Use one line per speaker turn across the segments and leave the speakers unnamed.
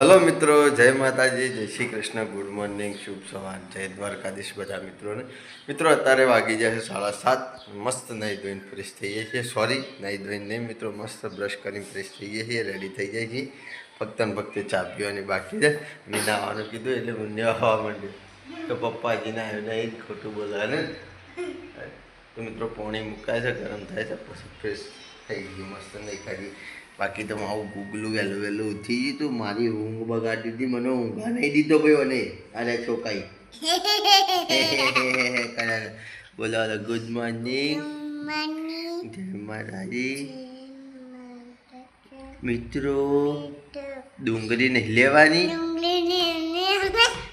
Hello મિત્રો, જય માતાજી, જય શ્રી કૃષ્ણ, ગુડ મોર્નિંગ, શુભ સવાર, જય દ્વારકાધીશ બધા મિત્રોને. મિત્રો, અત્યારે વાગી જશે સાડા સાત, મસ્ત નહીં ધોઈને ફ્રેશ થઈ જાય છે સોરી નહીં ધોઈને નહીં, મિત્રો, મસ્ત બ્રશ કરીને ફ્રેશ થઈ જાય છે રેડી થઈ જાય છે ફક્ત ભક્તે ચા પીવાની બાકી છે. મેં નાવાનું કીધું એટલે હું આવવા માંડ્યું. તો પપ્પાજી ના નહીં ખોટું બોલાવે તો મિત્રો, પોણી મુકાય છે, ગરમ થાય છે, પછી ફ્રેશ થઈ ગયું મસ્ત નહીં ખાધી. બાકી તો આવું ગુગલું વહેલું વહેલું ઉઠી ગયું તું મારી ઊંઘ બગાડી દીધી મને ઊંઘા નહીં દીધો ભાઈ અને અરે છોકાઈ બોલો ગુડ મોર્નિંગ જય માતાજી. મિત્રો ડુંગળી નહીં લેવાની?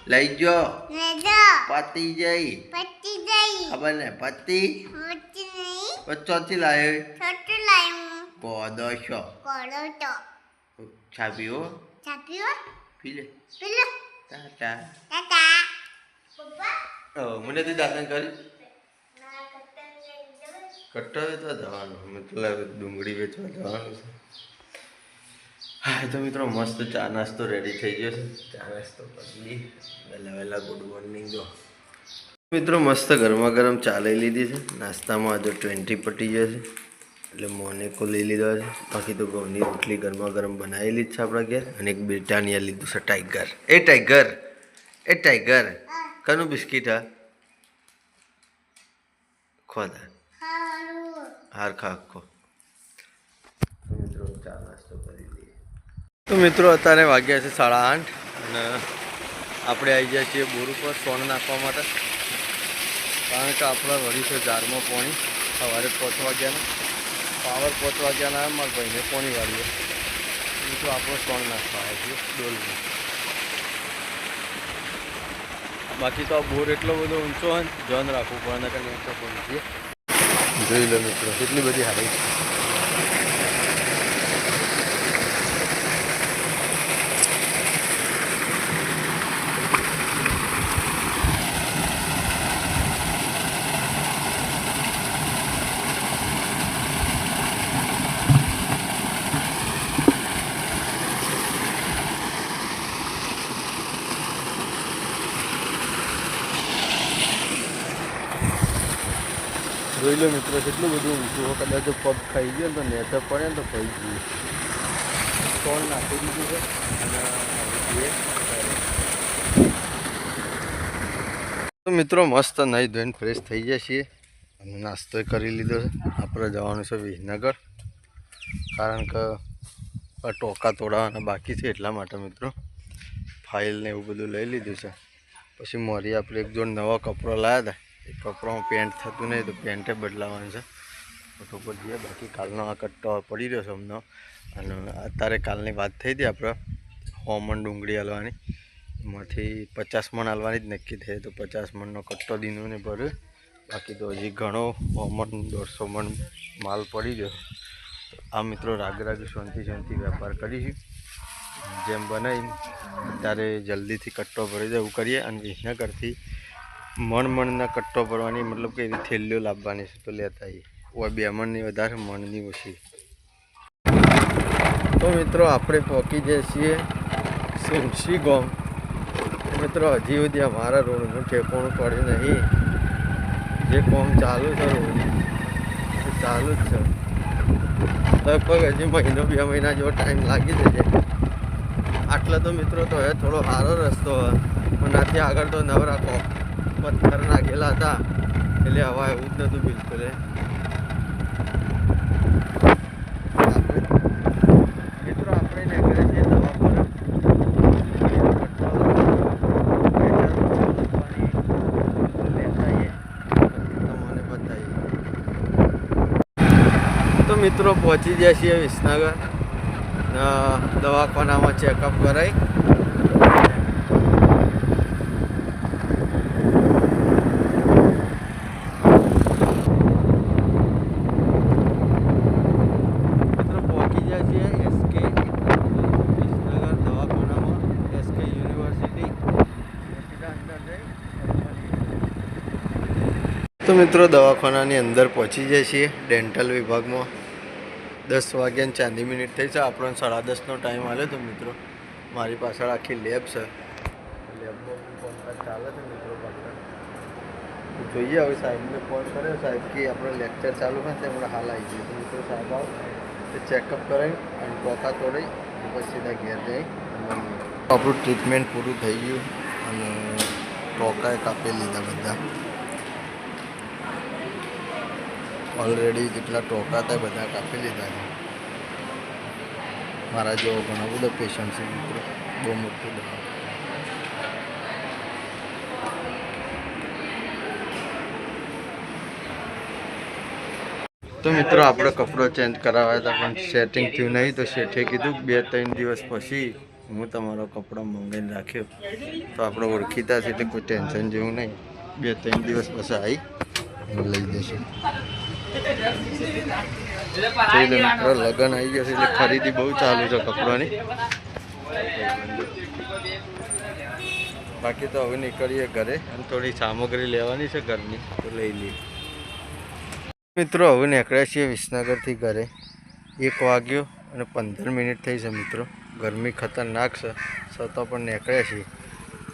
લઈ જો. પતી જઈ ખબર ને પતી? ચોથી લાવે પોદો છો છાપી હો પી લે ટાટા. ઓ મને તો દાતન કરી. કટ્ટર વેચવા જવાનું મતલબ ડુંગળી વેચવા જવાનું છે. હા તો મિત્રો મસ્ત ચા નાસ્તો રેડી થઈ ગયો છે. ચા નાસ્તો કરી વહેલા વહેલા ગુડ મોર્નિંગ જો. મિત્રો મસ્ત ગરમા ગરમ ચા લઈ લીધી છે. નાસ્તામાં આજે ટ્વેન્ટી પટી ગયો છે. એટલે મોનેકો લઈ લીધો છે. બાકી તો ઘઉંની રોટલી ગરમા ગરમ બનાવેલી જ છે આપણા ઘેર અને એક બ્રિટાનિયા લીધું છે, ટાઈગર. એ ટાઈગર એ ટાઈગર. કનું બિસ્કીટ હા ખોદા હાર ખા ખો મિત્રો, ચા નાસ્તો કરી લઈએ. તો મિત્રો, અત્યારે વાગ્યા છે સાડા આઠ અને આપણે આવી ગયા છીએ બોર ઉપર સોન નાખવા માટે. કારણ કે આપણા વળી છે જારમાં પાણી. સવારે પાંચ વાગ્યાના. પાવર પાંચ વાગ્યાના મારા ભાઈને કોની વાળીએ મિત્રો આપણો સોન નાખવા આવ્યા છીએ ડોલમાં બાકી તો આ બોર એટલો બધો ઊંચો હોય ને, ધ્યાન રાખવું પડે, નકર જઈએ જોઈ લો મિત્રો, કેટલી બધી હારી જોઈ લો મિત્રો કેટલું બધું ઊંચું. કદાચ પગ ખાઈ ગયો તો નેચર પડે ને તો ખાઈ ગયું. સ્ટોલ નાખી દીધું છે. અને તો મિત્રો મસ્ત નહીં ધોઈને ફ્રેશ થઈ જાય છીએ. અને નાસ્તો કરી લીધો છે. આપણે જવાનું છે વિસનગર. કારણ કે ટોકા તોડાવવાના બાકી છે એટલા માટે મિત્રો. ફાઇલ ને એવું બધું લઈ લીધું છે. પછી મોરી આપણે એક જોડ નવા કપડો લાવ્યા હતા. કપડામાં પેન્ટ થતું નહીં, તો પેન્ટે બદલાવાનું છે. ફોટો પર જઈએ બાકી કાલનો આ કટ્ટો પડી રહ્યો છે અમને અને અત્યારે કાલની વાત થઈ હતી આપણે હોમન ડુંગળી હાલવાની. એમાંથી પચાસ મણ હાલવાની જ નક્કી થઈ. તો પચાસ મણનો કટ્ટો દીનોને ભર્યો બાકી તો હજી ઘણો હોમન દોઢસો મણ માલ પડી રહ્યો આ મિત્રો રાગ રાગ શાંતિ શાંતિ વેપાર કરીશું જેમ બનાવી ત્યારે જલ્દીથી કટ્ટો ભરી દેવું કરીએ અને વિસનગરથી મણ મણના કટ્ટો ભરવાની મતલબ કે એવી થેલીઓ લાવવાની છે તો લેતા આવીએ. બે મણની વધારે મણની ઓછી. તો મિત્રો આપણે પહોંચી જઈએ છીએ સુમસી ગામ. મિત્રો હજી સુધી અમારા રોડનું ઠેકોણું પડ્યું નહીં. જે કોમ ચાલુ છે રોડ ચાલુ જ છે. લગભગ હજી મહિનો, બે મહિના જેવો ટાઈમ લાગી જશે. આટલા તો મિત્રો તો હવે થોડો સારો રસ્તો હોય. પણ આથી આગળ તો નવરા કો પથ્થર નાખેલા હતા. એટલે હવા એવું જ નહોતું બિલકુલ મિત્રો પહોંચી ગયા છીએ વિસનગર. દવાખાનામાં ચેકઅપ કરાઈ મિત્રો પહોંચી ગયા છીએ એસકે વિસનગર દવાખાનામાં એસકે યુનિવર્સિટી અંદર જઈ તો મિત્રો, દવાખાનાની અંદર પહોંચી જાય છીએ ડેન્ટલ વિભાગમાં. દસ વાગ્યાને ચાંદી મિનિટ થઈ છે. આપણો સાડા દસનો ટાઈમ આવ્યો તો મિત્રો, મારી પાછળ આખી લેબ છે. લેબમાં કામકાજ ચાલે છે મિત્રો પાછળ. જોઈએ હવે સાહેબને ફોન કર્યો. સાહેબ કે આપણે લેક્ચર ચાલુ તો એમણે હાલ આવી ગયું મિત્રો સાહેબ આવો. ચેકઅપ કરાવી અને ટોકા અને પછી સીધા ઘેર જઈ આપણું ટ્રીટમેન્ટ પૂરું થઈ ગયું અને ટોકાએ કાપી લીધા બધા. ઓલરેડી જેટલા ટોકા હતા બધા કાપી લીધા છે. મારા જેવો ઘણા બધા પેશન્ટ છે મિત્રો. બહુ મોટું દવા. તો મિત્રો, આપણે કપડો ચેન્જ કરાવ્યા હતા, પણ સેટિંગ થયું નહીં. તો શેઠે કીધું, બે ત્રણ દિવસ પછી હું તમારો કપડો મંગાવીને રાખ્યો. તો આપણે ઓળખીતા છે એટલે કોઈ ટેન્શન જેવું નહીં. બે ત્રણ દિવસ પછી આવી લઈ જશે. મિત્રો લગ્ન આવી ગયો છે, એટલે ખરીદી બહુ ચાલુ છે કપડાની. બાકી તો હવે નીકળીએ ઘરે અને થોડી સામગ્રી લેવાની છે ઘરની, તો લઈ લઈએ. મિત્રો, હવે નીકળ્યા છીએ વિસનગરથી ઘરે. એક વાગ્યો અને પંદર મિનિટ થઈ છે મિત્રો. ગરમી ખતરનાક છે, છતાં પણ નીકળ્યા છીએ.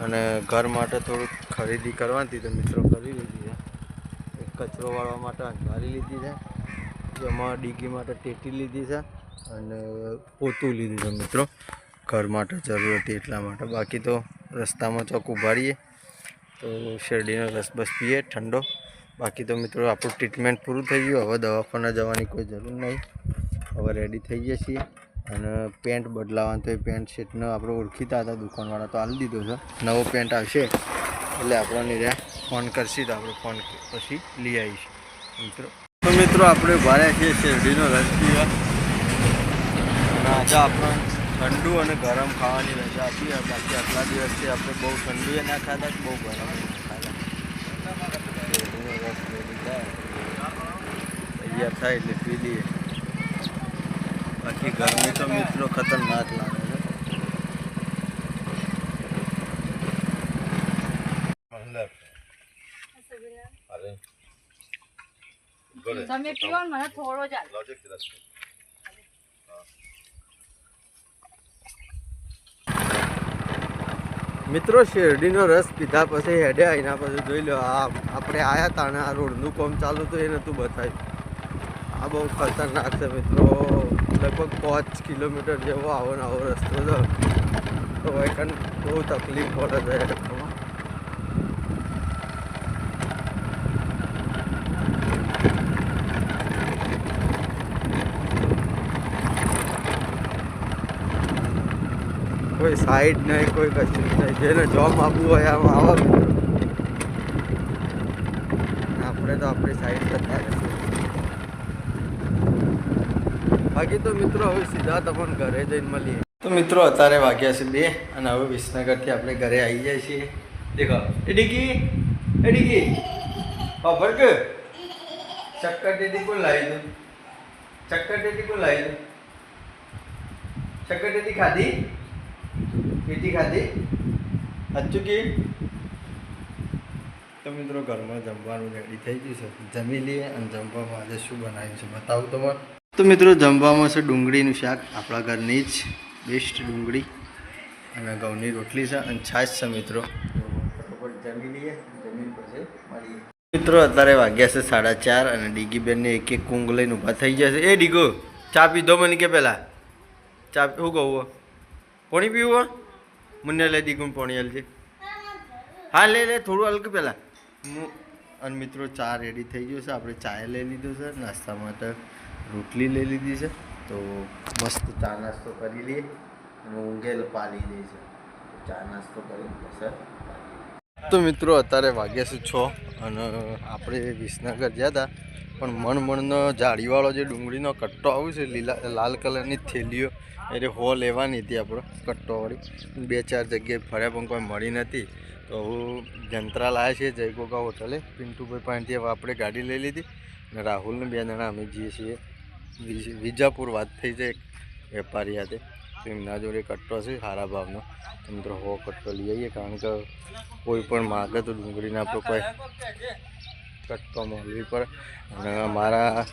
અને ઘર માટે થોડુંક ખરીદી કરવાની તો મિત્રો કરી લીધી છે. કચરો વાળવા માટે અંધારી લીધી છે. જેમાં ડીગી માટે ટેટી લીધી છે અને પોતું લીધું છે મિત્રો. ઘર માટે જરૂર હતી, એટલા માટે. બાકી તો રસ્તામાં ચોક ઉભાડીએ તો શેરડીનો રસ બસ પીએ, ઠંડો. બાકી તો મિત્રો આપણું ટ્રીટમેન્ટ પૂરું થઈ ગયું. હવે દવાખાના જવાની કોઈ જરૂર નહીં. હવે રેડી થઈ ગયા છીએ. અને પેન્ટ બદલાવાનું તો એ પેન્ટ શીટનો આપણે ઓળખીતા હતા દુકાનવાળા, તો આલી દીધો છે. નવો પેન્ટ આવશે એટલે આપણને ફોન કરશી તો આપણે ફોન પછી લઈ આવીશું. મિત્રો. તો મિત્રો, આપણે ભાર્યા છીએ શેરડીનો રસ પીવા. આજે આપણે ઠંડુ અને ગરમ ખાવાની રજા આપી. બાકી આટલા દિવસથી આપણે બહુ ઠંડુ એ ના ખાતા બહુ ગરમ ખાતા તૈયાર થાય એટલે પી લઈએ. બાકી ગરમી તો મિત્રો ખતરનાક લાગે છે
તમે પીવો મને થોડો જ આલો.
મિત્રો શેરડીનો રસ પીધા પછી હેડ્યા એના પછી જોઈ લો. આ આપણે આયા હતા અને આ રોડનું કામ ચાલુ હતું એ નહોતું બતાવ્યું. આ બહુ ખતરનાક છે મિત્રો. લગભગ પાંચ કિલોમીટર જેવો આવો ને આવો રસ્તો છે. તો વૈકન બહુ તકલીફ પડે છે રસ્તામાં કોઈ સાઈડ નહીં કોઈ કશું નહીં જેને જોબ આપવું હોય આમ આવો. આપણે તો આપણી સાઈડ કરતા બાકી તો મિત્રો હવે સીધા તમને ઘરે જઈને મળીએ. તો મિત્રો અત્યારે વાગ્યા છે બે અને હવે વિસનગરથી આપણે ઘરે આવી જાય છીએ. દેખો. એ ડીકી. એ ડીકી. ખબર કે ચક્કર ટેટી કોણ લાવી દઉં? ચક્કર ટેટી કોણ લાવી દઉં? ચક્કર ટેટી ખાધી? ટેટી ખાધી? સાચું કે? તો મિત્રો ઘરમાં જમવાનું રેડી થઈ ગયું છે. જમી લઈએ અને જમવામાં આજે શું બનાવ્યું છે બતાવું તમારે. તો મિત્રો જમવામાં છે ડુંગળીનું શાક. આપણા ઘરની જ બેસ્ટ ડુંગળી. અને ઘઉંની રોટલી છે અને છાશ છે મિત્રો. જમી લઈએ. જમીન પછી મિત્રો અત્યારે વાગ્યા છે સાડા ચાર અને ડીગી બેનને એક એક કુંગ લઈને ઊભા થઈ ગયા છે. એ ડીગો, ચા પીધો મને કે પહેલાં ચા શું કહું પાણી પીવું મને લઈ દીગું પાણી હાલજે હા, લે લે, થોડું હલકું પહેલાં. હું અને મિત્રો ચા રેડી થઈ ગયો છે. આપણે ચાય લઈ લીધું છે. નાસ્તા માટે રોટલી લઈ લીધી છે. તો મસ્ત ચા નાસ્તો કરી લઈએ. અને ઊંઘે પાલી દે છે. ચા નાસ્તો કરી સર તો મિત્રો, અત્યારે વાગ્યા છે છ અને આપણે વિસનગર ગયા હતા પણ મણમણનો જાળીવાળો જે ડુંગળીનો કટ્ટો આવ્યો છે, લીલા, લાલ કલરની થેલીઓ એટલે હો લેવાની હતી આપણો કટ્ટોવાળી. બે ચાર જગ્યાએ ફર્યા પણ કોઈ મળી નથી. તો હું જંત્રા લાવ્યા છીએ જયગોગા હોટલે. પિન્ટુભાઈ પાસેથી આપણે ગાડી લઈ લીધી. અને રાહુલને બે જણા અમે જઈએ છીએ. વિજાપુર વાત થઈ છે વેપારી સાથે. તો એમના જોડે કટ્ટો છે, સારા ભાવનો. તો મિત્રો હો કટ્ટો લઈ આવીએ કારણ કે કોઈ પણ માગે તો ડુંગળીના આપણે કોઈ કટ્ટો મળવી પડે. અને મારા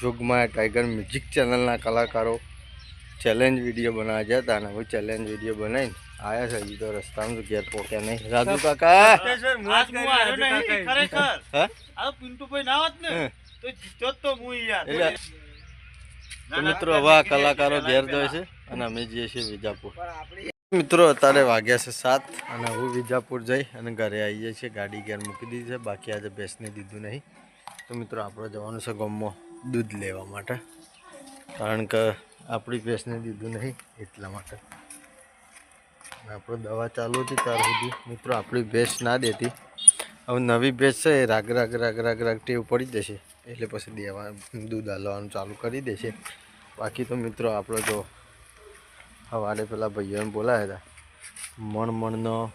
જોગમાં ટાઈગર મ્યુઝિક ચેનલના કલાકારો ચેલેન્જ વીડિયો બનાવવા જતા હતા. અને હવે ચેલેન્જ વીડિયો બનાવીને આવ્યા છે. હજી તો રસ્તામાં તો ઘેર પહોંચ્યા નહીં. રાજુ કાકા!
આજ હું આવ્યો નહીં, ખરેખર.
હા?
આ તો પિન્ટુભાઈ ના હોત ને, તો જીત્યો તો હું યાર.
મિત્રો હવે આ કલાકારો ઘેર જાય છે અને અમે જઈએ છીએ વિજાપુર. મિત્રો, અત્યારે વાગ્યા છે સાત અને હું વિજાપુર જઈ અને ઘરે આવીએ છીએ. ગાડી ઘેર મૂકી દીધી છે. બાકી આજે બેસને દીધું નહીં. તો મિત્રો, આપણે જવાનું છે ગમમાં દૂધ લેવા માટે. કારણ કે આપણી ભેંસને દીધું નહીં એટલા માટે. આપણે દવા ચાલુ હતી ત્યાર સુધી. મિત્રો, આપણી ભેંસ ના દેતી. હવે નવી ભેંસ છે, એ રાગ રાગ રાગ રાગ રાગ ટેવ પડી જશે. એટલે પછી દેવા દૂધ હલવાનું ચાલુ કરી દેશે. બાકી તો મિત્રો, આપણે જો સવારે પેલા ભાઈઓને બોલાવ્યા હતા. મણ મણનો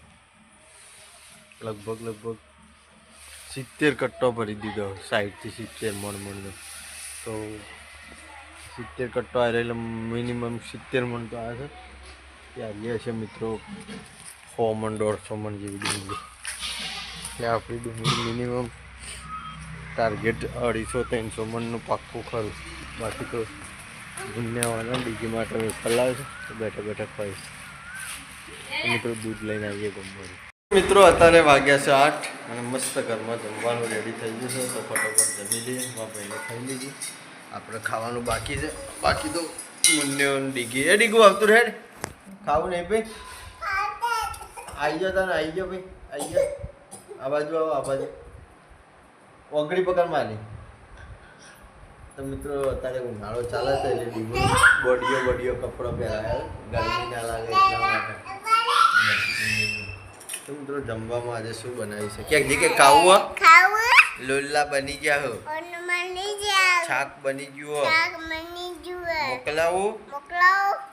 લગભગ લગભગ સિત્તેર કટ્ટો ભરી દીધો સાઈડથી સિત્તેર મણ મણનો. તો સિત્તેર કટ્ટો આવી એટલે મિનિમમ સિત્તેર મણ તો આવે છે. ત્યાં ગયા છે મિત્રો, સો મણ, દોઢસો મણ જેવી ડુંગળી. એટલે આપણી ડુંગળી મિનિમમ ટાર્ગેટ અઢીસો, ત્રણસો મણનું પાક્કું ખરું. બાકી તો ગુન્યાવાના બીજી માટે વેફર છે. બેઠા બેઠા ખાઈશ. મિત્રો દૂધ લઈને આવીએ ગમવાનું. મિત્રો, અત્યારે વાગ્યા છે આઠ અને મસ્ત ઘરમાં જમવાનું રેડી થઈ ગયું છે. તો ફટોફટ જમી લઈએ. મારા ભાઈને ખાઈ લીધી. આપણે ખાવાનું બાકી છે. બાકી તો મુન્યો ડીગી. એ ડીગું, આવતું રે ખાવું નહીં ભાઈ? આવી જાઓ તને આવી જાઓ ભાઈ. આવી જાઓ આ બાજુ આવો, આ બાજુ. ઓગળી પકડ મારી. તો મિત્રો, અત્યારે ઉનાળો ચાલે છે એટલે ડીગો બોડીઓ બોડીઓ કપડો પહેરાયા ગરમી ના લાગે એટલા માટે. તો મિત્રો, જમવામાં આજે શું બનાવ્યું છે? ક્યાંક જી કે ખાવું હો?
ખાવું
લોલા બની ગયા હો. છાક બની ગયું હો. મોકલાવું.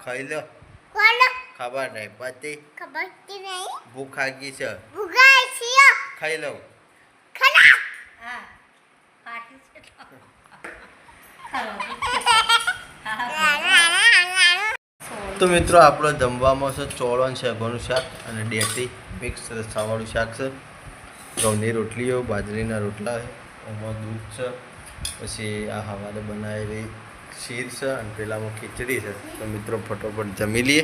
ખાઈ લો. ખબર નહીં પતિ ભૂખ આગી છે. ખાઈ લઉં
હા તો.
મિત્રો આપણો જમવામાં છે ચોળણ શેગોનું શાક અને ડેટી મિક્સ રસાવાળું શાક છે. ઘઉંની રોટલીઓ બાજરીના રોટલા એમાં દૂધ છે પછી આ હવારે બનાવેલી ખીર છે અને પેલામાં ખીચડી છે. તો મિત્રો ફટોફટ જમી લઈએ.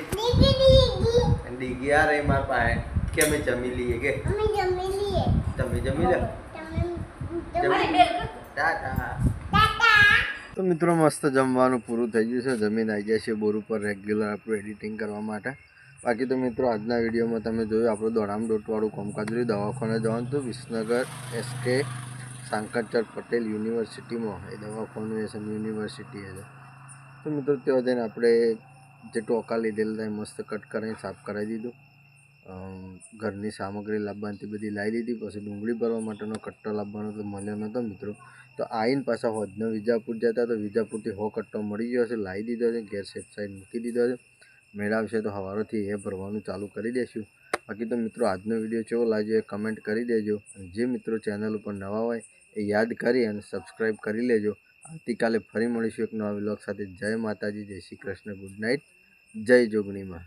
ડીગી આ રહી મારા પાસે. કે અમે જમી લઈએ કે? તમે જમી લો. ટાટા. તો મિત્રો મસ્ત જમવાનું પૂરું થઈ ગયું છે. જમીન આવી જાય છે બોર ઉપર રેગ્યુલર આપણું એડિટિંગ કરવા માટે. બાકી તો મિત્રો આજના વિડીયોમાં તમે જોયું આપણું દોડામ દોટવાળું કોમકાજ દવાખાને જવાનું હતું. વિસનગર એસકે સાંકરચર પટેલ યુનિવર્સિટીમાં. એ દવાખાનું એસએમ યુનિવર્સિટી છે. તો મિત્રો ત્યાં જઈને આપણે જે ટોકા લીધેલા હતા એ મસ્ત કટ કરીને સાફ કરાવી દીધું. ઘરની સામગ્રી લાવવાની બધી લાવી દીધી. પછી ડુંગળી ભરવા માટેનો કટ્ટો લાવવાનો તો મળ્યો નહોતો મિત્રો. તો આઈને પાછા હોદનો વિજાપુર જતા તો વિજાપુરથી હો કટ્ટો મળી ગયો છે લાવી દીધો છે ગેર સેફ સાઈડ મૂકી દીધો છે. મેળાવશે તો સવારોથી એ ભરવાનું ચાલુ કરી દેશું. બાકી તો મિત્રો આજનો વીડિયો કેવો લાગ્યો એ કમેન્ટ કરી દેજો. અને જે મિત્રો ચેનલ ઉપર નવા હોય એ યાદ કરી અને સબસ્ક્રાઈબ કરી લેજો. આવતીકાલે ફરી મળીશું એક નવા વ્લોગ સાથે. જય માતાજી, જય શ્રી કૃષ્ણ ગુડ નાઇટ જય જોગણીમાં.